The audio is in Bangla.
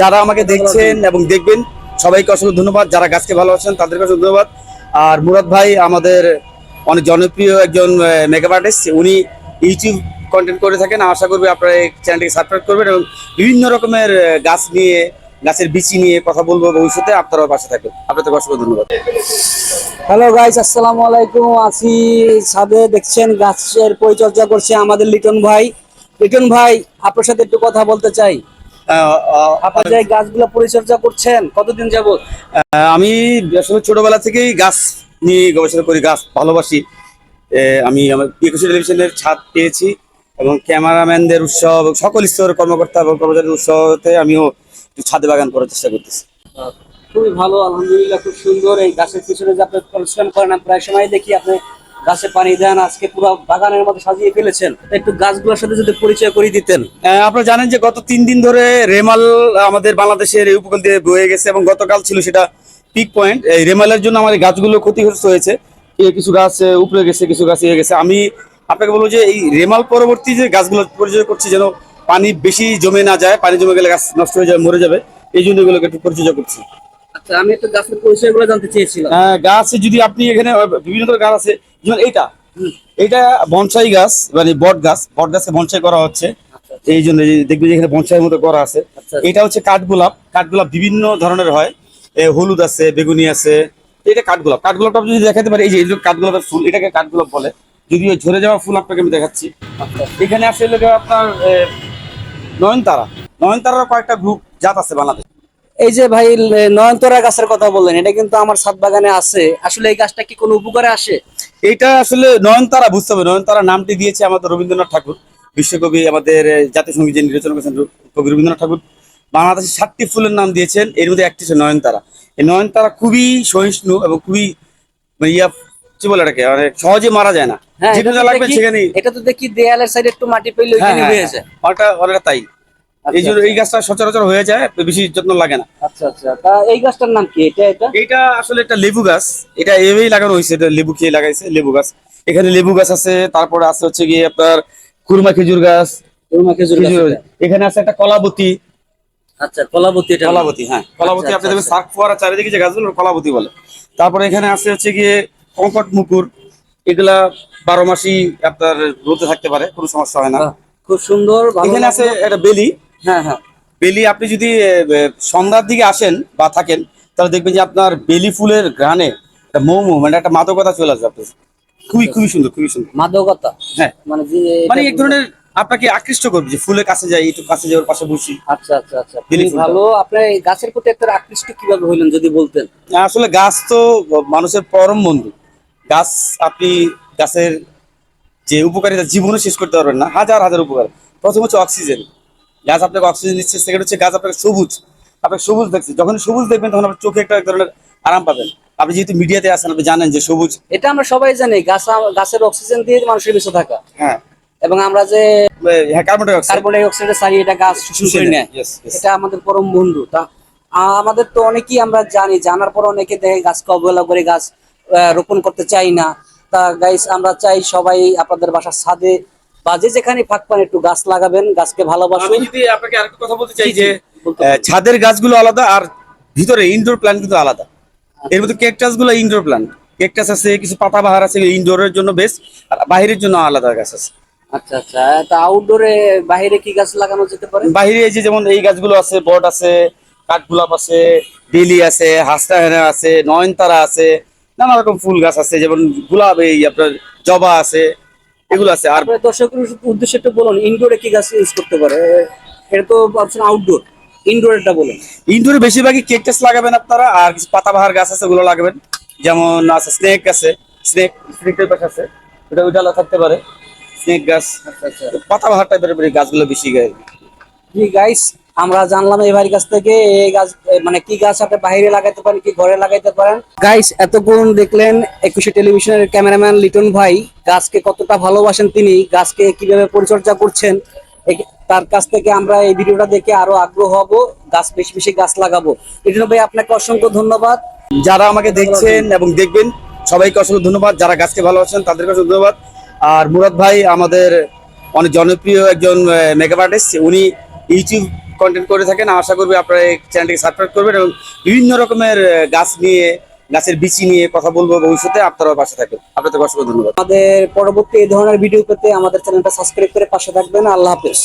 যারা আমাকে দেখছেন এবং দেখবেন, সবাইকে অসংখ্য ধন্যবাদ। যারা গাছকে ভালোবাসেন তাদেরকে অসংখ্য ধন্যবাদ। আর মুরাদ ভাই আমাদের অনেক জনপ্রিয় একজন মেকআপ আর্টিস্ট উনি ইউটিউব কন্টেন্ট করে থাকেন। আশা করবি আপনারা এই চ্যানেলটিকে সাবস্ক্রাইব করবেন এবং বিভিন্ন রকমের গাছ নিয়ে, গাছের বিচি নিয়ে কথা বলব ভবিষ্যতে। আপনারাও পাশে থাকবেন আপনাদের অসংখ্য ধন্যবাদ। হ্যালো গাইস আসসালামু আলাইকুম। আছি ছাদে, দেখছেন, গাছের পরিচর্যা করছে আমাদের লিটন ভাই। লিটন ভাই, আপনার সাথে একটু কথা বলতে চাই। আপনার যে গাছগুলো পরিচর্যা করছেন কতদিন যাবত আমি আসলে ছোটবেলা থেকেই গাছ নিয়ে গবেষণা করি গাছ ভালোবাসি। আমি আমার একুশে টেলিভিশনের ছাদ পেয়েছি এবং ক্যামেরাম্যানদের উৎসব এবং সকল স্তরের কর্মকর্তা এবং কর্মচারীর উৎসবতে আমিও ছাদে বাগান করার চেষ্টা করতেছি। খুবই ভালো আলহামদুলিল্লাহ খুব সুন্দর। এই গাছের পিছনে যে আপনি পরিশ্রম করেন প্রায় সময় দেখি আপনি গাছে পানি দেন, আজকে পুরো বাগানের মধ্যে সাজিয়ে ফেলেছেন। একটু গাছগুলোর সাথে যদি পরিচয় করে দিতেন। আপনারা জানেন যে গত তিন দিন ধরে রেমাল আমাদের বাংলাদেশের এই উপকূল দিয়ে বয়ে গেছে এবং গতকাল ছিল সেটা পিক পয়েন্ট এই রেমালের জন্য এই গাছগুলো ক্ষতিগ্রস্ত হয়েছে। কিছু গাছ উপরে গেছে, কিছু গাছ ইয়ে গেছে। আমি আপনাকে বলব যে এই রেমাল পরবর্তী যে গাছগুলো পরিচয় করছি যেন পানি বেশি জমে না যায়, পানি জমে গেলে গাছ নষ্ট হয়ে যাবে, মরে যাবে, এই জন্য এগুলোকে একটু পরিচর্যা করছি। আমি একটু গাছের পরিচয়গুলো জানতে চেয়েছিলাম। গাছ যদি আপনি এখানে বিভিন্ন ধরনের গাছ আছে যেমন এইটা। এটা বনসাই গাছ মানে বট গাছ। বট গাছে বনসাই করা হচ্ছে। আচ্ছা এই জন্য এই যে দেখবেন এখানে বনসাইয়ের মতো করা আছে। আচ্ছা এটা হচ্ছে কাঠগোলাপ। কাঠগোলাপ বিভিন্ন ধরনের হয়। হলুদ আছে বেগুনি আছে। এটা কাঠগোলাপ। কাঠগোলাপটা আপনি যদি দেখাতে পারি এই যে কাঠগোলাপের ফুল এটাকে কাঠগোলাপ বলে। যদিও ঝরে যাওয়া ফুল আপনাকে আমি দেখাচ্ছি। আচ্ছা। এখানে আসলে আপনার নয়নতারা। নয়নতারার কয়েকটা গ্রুপ জাত আছে বাংলাদেশ। এই যে ভাই নয়নতারা গাছের কথা বললেন এটা কিন্তু আমার ছাদ বাগানে আছে। আসলে এই গাছটা কি কোনো উপকারে আসে? এটা আসলে নয়নতারা বুঝতে হবে নয়নতারা নামটি দিয়েছে আমাদের রবীন্দ্রনাথ ঠাকুর বিশ্বকবি আমাদের জাতীয় সংগীত যিনি রচনা করেছেন কবি রবীন্দ্রনাথ ঠাকুর বাংলাদেশের সাতটি ফুলের নাম দিয়েছেন এর মধ্যে একটি হচ্ছে নয়নতারা। এই নয়নতারা খুবই সহিষ্ণু এবং খুবই মানে ইয়া কি বলে এটাকে মানে সহজে মারা যায় না। হ্যাঁ যেখানে লাগবে সেখানেই এটা তো দেখি দেয়ালের সাইডে একটু মাটি পেলে হ্যাঁ, ওইখানে হ্যাঁ, হয়ে। যায়। অনেকটা অনেকটা তাই। এই জন্য এই গাছটা সচরাচর হয়ে যায় বেশি যত্ন লাগে না। আচ্ছা আচ্ছা। তা এই গাছটার নাম কি? এটা এটা? আসলে একটা লেবু গাছ। এটা এভাবেই লাগানো হয়েছে এটা লেবু খেয়ে লাগাইছে লেবু গাছ। এখানে লেবু গাছ আছে তারপরে আছে হচ্ছে গিয়ে আপনার কুরমা খেজুর গাছ। খেজুর এখানে আছে একটা কলাবতী। আচ্ছা কলাবতী এটা। কলাবতী হ্যাঁ। কলাবতী আচ্ছা, আপনি দেখবেন আচ্ছা। ফোয়ারা চারিদিকে যে গাছগুলো কলাবতী বলে। তারপরে এখানে আছে হচ্ছে গিয়ে কঙ্কট মুকুর। এগুলা বারো মাসই আপনার রোদে থাকতে পারে কোনো সমস্যা হয় না। খুব সুন্দর এখানে আছে একটা বেলি। হ্যাঁ হ্যাঁ। বেলি আপনি যদি সন্ধ্যার দিকে আসেন বা থাকেন তাহলে দেখবেন যে আপনার বেলি ফুলের গ্রানে একটা মৌমো মানে একটা মাদকতা চলে আসবে আপনার খুবই খুবই সুন্দর খুবই সুন্দর। মাদকতা? হ্যাঁ। মানে মানে এক ধরনের আপনাকে আকৃষ্ট করবে যে ফুলের কাছে যাই একটু কাছে যাওয়ার পাশে বসি। আচ্ছা আচ্ছা আচ্ছা। বেলি ভালো। আপনার এই গাছের প্রতি একটা আকৃষ্ট কীভাবে হইলেন যদি বলতেন? আসলে গাছ তো মানুষের পরম বন্ধু। গাছ আপনি গাছের যে উপকারিতা জীবনে শেষ করতে পারবেন না। হাজার হাজার উপকার। প্রথম হচ্ছে অক্সিজেন। গাছ আপনাকে অক্সিজেন দিচ্ছে সেকেন্ড হচ্ছে গাছ আপনাকে সবুজ আপনাকে সবুজ দেখছে। যখন সবুজ দেখবেন তখন আপনার চোখে একটা এক ধরনের আরাম পাবেন। আপনি যেহেতু মিডিয়াতে আছেন আপনি জানেন যে সবুজ। এটা আমরা সবাই জানি গাছ গাছের অক্সিজেন দিয়ে মানুষের বেঁচে থাকা। হ্যাঁ। এবং আমরা যে হ্যাঁ কার্বন ডাই অক্সাইড কার্বন ডাই অক্সাইডে এটা গাছ শুষে নেয়. এটা আমাদের পরম বন্ধু। তা আমাদের তো অনেকেই আমরা জানি জানার পর অনেকে দেখে গাছকে অবহেলা করে গাছ রোপণ করতে চাই না। তা গাইস আমরা চাই সবাই আপনাদের বাসার ছাদে বা যে যেখানে ফাঁক পান একটু গাছ লাগাবেন গাছকে আমি যদি আপনাকে আরেকটা কথা বলতে চাই যে ছাদের গাছগুলো আলাদা আর ভিতরে ইনডোর প্ল্যান্ট কিন্তু আলাদা। এর মধ্যে কেকটাসগুলো ইনডোর প্ল্যান্ট কেকটাস আছে কিছু পাতাবাহার আছে ইনডোরের জন্য বেস্ট আর বাইরের জন্য আলাদা গাছ আছে। আচ্ছা আচ্ছা তা আউটডোরে বাইরে কি গাছ লাগানো যেতে পারে? বাইরে এই যে যেমন এই গাছগুলো আছে বট আছে কাঠগোলাপ আছে বেলি আছে হাসটা হেনা আছে নয়নতারা আছে নানা রকম ফুল গাছ আছে যেমন গোলাপ এই আপনার জবা আছে। এগুলো আছে আর দর্শকের উদ্দেশ্যে একটু বলুন ইনডোরে কি গাছ ইউজ করতে পারে? এটা তো অপশন আউটডোর ইনডোরটা বলুন। ইনডোরে বেশিরভাগই কেকটাস লাগাবেন আপনারা আর কিছু পাতাবাহার গাছ আছে ওগুলো লাগাবেন। যেমন আছে স্নেক আছে স্নেক স্নেকের পাশে আছে ওটা ওইটা থাকতে পারে। স্নেক গাছ আচ্ছা আচ্ছা। পাতাবাহার টাইপের গাছগুলো বেশি গায়ে। জি গাইস আমরা জানলাম এই বাড়ির কাছ থেকে এই গাছ মানে কি গাছ আপনি বাইরে লাগাইতে পারেন, কি ঘরে লাগাইতে পারেন। গাইস এতক্ষণ দেখলেন একুশে টেলিভিশনের ক্যামেরাম্যান লিটন ভাই, গাছকে কতটা ভালোবাসেন তিনি, গাছকে কীভাবে পরিচর্যা করছেন। তার কাছ থেকে আমরা এই ভিডিওটা দেখে আরও আগ্রহ হব, গাছ বেশি বেশি গাছ লাগাবো। লিটন ভাই, আপনাকে অসংখ্য ধন্যবাদ। যারা আমাকে দেখছেন এবং দেখবেন, সবাইকে অসংখ্য ধন্যবাদ। যারা গাছকে ভালোবাসেন তাদেরকে অসংখ্য ধন্যবাদ। আর মুরাদ ভাই, আমাদের অনেক জনপ্রিয় একজন মেকআপ আর্টিস্ট উনি ইউটিউব কন্টেন্ট করে থাকেন, আশা করবি আপনারা এই চ্যানেলটিকে সাবস্ক্রাইব করবেন এবং বিভিন্ন রকমের গাছ নিয়ে, গাছের বিচি নিয়ে কথা বলব ভবিষ্যতে, আপনারাও পাশে থাকবেন। আপনাদের অসংখ্য ধন্যবাদ। আমাদের পরবর্তী এই ধরনের ভিডিও পেতে আমাদের চ্যানেলটা সাবস্ক্রাইব করে পাশে থাকবেন। আল্লাহ হাফেজ।